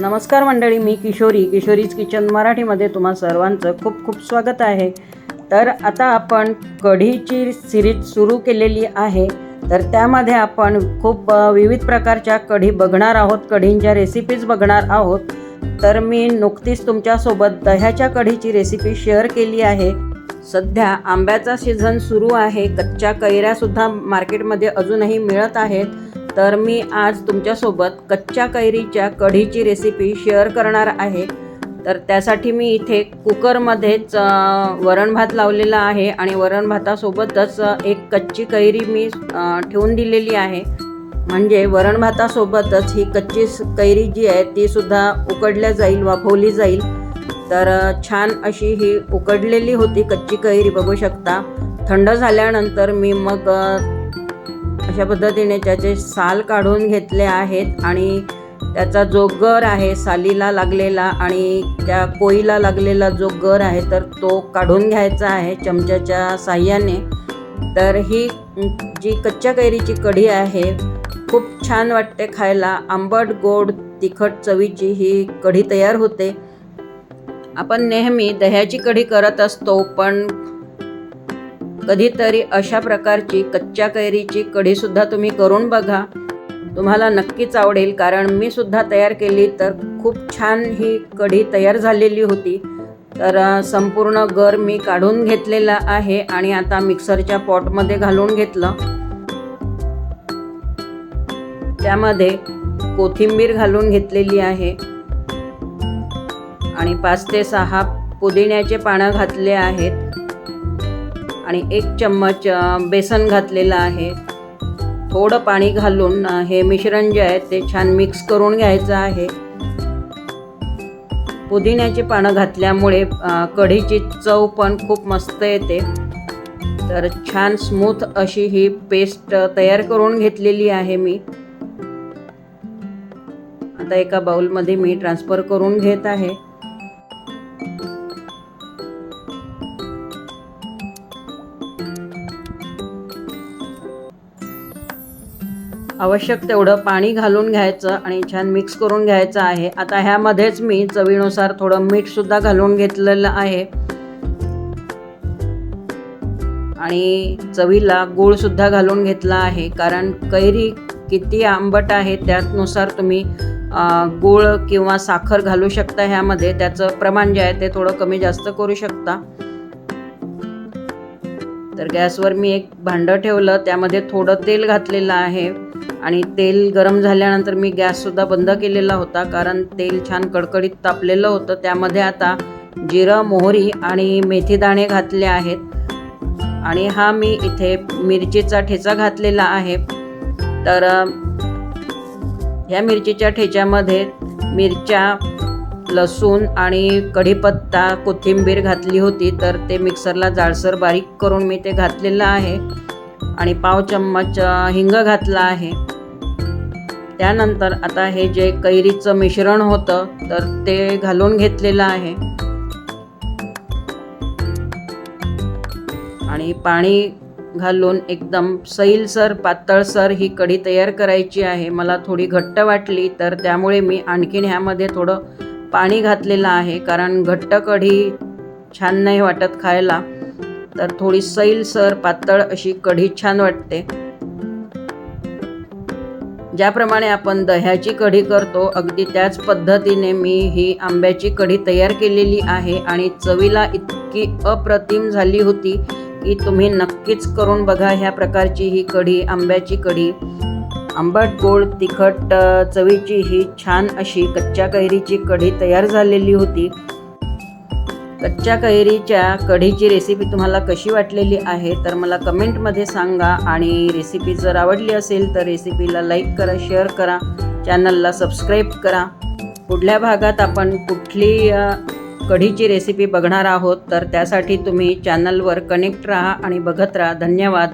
नमस्कार मंडळी मी किशोरी. किशोरीज किचन मराठीमध्ये तुम्हा सर्वांचं खूप खूप स्वागत आहे. तर आता आपण कढीची सिरीज सुरू केलेली आहे. तर त्यामध्ये आपण खूप विविध प्रकारच्या कढी बघणार आहोत. कढींच्या रेसिपीज बघणार आहोत. तर मी नुकतीच तुमच्यासोबत दह्याच्या कढीची रेसिपी शेअर केली आहे. सध्या आंब्याचा सीझन सुरू आहे. कच्च्या कैऱ्यासुद्धा मार्केटमध्ये अजूनही मिळत आहेत. तर मी आज तुमच्यासोबत कच्च्या कैरीच्या कढीची रेसिपी शेअर करणार आहे. तर त्यासाठी मी इथे कुकरमध्येच वरण भात लावलेला आहे आणि वरण भातासोबतच एक कच्ची कैरी मी ठेवून दिलेली आहे. म्हणजे वरण भातासोबतच ही कच्ची कैरी जी आहे ती सुद्धा उकडल्या जाईल वाफवली जाईल. तर छान अशी ही उकडलेली होती कच्ची कैरी बघू शकता. थंड झाल्यानंतर मी मग अशा पद्धतीने त्याचे साल काढून घेतले आहेत आणि त्याचा जो गर आहे सालीला लागलेला आणि त्या कोईला लागलेला जो गर आहे तर तो काढून घ्यायचा आहे चमच्याच्या साह्याने. तर ही जी कच्च्या कैरीची कढी आहे खूप छान वाटते खायला. आंबट गोड तिखट चवीची ही कढी तयार होते. आपण नेहमी दह्याची कढी करत असतो पण कधीतरी अशा प्रकारची कच्च्या कैरीची कढीसुद्धा तुम्ही करून बघा. तुम्हाला नक्कीच आवडेल कारण मी सुद्धा तयार केली तर खूप छान ही कढी तयार झालेली होती. तर संपूर्ण गर मी काढून घेतलेला आहे आणि आता मिक्सरच्या पॉटमध्ये घालून घेतलं. त्यामध्ये कोथिंबीर घालून घेतलेली आहे. आणि पाच ते सहा पुदिन्याचे पानं घातले आहेत. आणि एक चम्मच बेसन घातलेलं आहे. थोडं पाणी घालून हे मिश्रण जे आहे ते छान मिक्स करून घ्यायचं आहे. पुदिन्याची पानं घातल्यामुळे कढीची चव पण खूप मस्त येते. तर छान स्मूथ अशी ही पेस्ट तयार करून घेतलेली आहे मी. आता एका बाउलमध्ये मी ट्रान्सफर करून घेत आहे. आवश्यक तेवढं पाणी घालून घ्यायचं आणि छान मिक्स करून घ्यायचं आहे. आता ह्यामध्येच मी चवीनुसार थोडं मीठसुद्धा घालून घेतलेलं आहे. आणि चवीला गूळसुद्धा घालून घेतला आहे. कारण कैरी किती आंबट आहे त्यानुसार तुम्ही गूळ किंवा साखर घालू शकता ह्यामध्ये. त्याचं प्रमाण जे आहे ते थोडं कमी जास्त करू शकता. तर गॅसवर मी एक भांडं ठेवलं त्यामध्ये थोडं तेल घातलेलं आहे आणि तेल गरम झाल्यानंतर मी गॅससुद्धा बंद केलेला होता कारण तेल छान कडकडीत तापलेलं होतं. त्यामध्ये आता जिरं मोहरी आणि मेथीदाणे घातले आहेत आणि हा मी इथे मिरचीचा ठेचा घातलेला आहे. तर ह्या मिरचीच्या ठेच्यामध्ये मिरच्या लसूण आणि कढीपत्ता कोथिंबीर घातली होती तर ते मिक्सरला जाडसर बारीक करून मी ते घातलेलं आहे. आणि पाव चम्मच हिंग घातला आहे. त्यानंतर आता हे जे कैरीचं मिश्रण होतं तर ते घालून घेतलेलं आहे. आणि पाणी घालून एकदम सैलसर पातळसर ही कढी तयार करायची आहे. मला थोडी घट्ट वाटली तर त्यामुळे मी आणखीन ह्यामध्ये थोडं पाणी घातलेलं आहे कारण घट्ट कढी छान नाही वाटत खायला. तर थोडी सैलसर पातळ अशी कढी छान वाटते. ज्याप्रमाणे आपण दह्याची कढी करतो अगदी त्याच पद्धतीने मी ही आंब्याची कढी तयार केलेली आहे आणि चवीला इतकी अप्रतिम झाली होती की तुम्ही नक्कीच करून बघा ह्या प्रकारची ही कढी आंब्याची कढी. आंबट गोड तिखट चवीची ही छान अशी कच्च्या कैरीची कढी तयार झालेली होती. कच्च्या कैरीच्या कढीची रेसिपी तुम्हाला कशी वाटलेली आहे तर मला कमेंटमध्ये सांगा. आणि रेसिपी जर आवडली असेल तर रेसिपीला लाईक करा शेअर करा. चॅनलला सबस्क्राईब करा. पुढल्या भागात आपण कुठली कढीची रेसिपी बघणार आहोत तर त्यासाठी तुम्ही चॅनलवर कनेक्ट राहा आणि बघत राहा. धन्यवाद.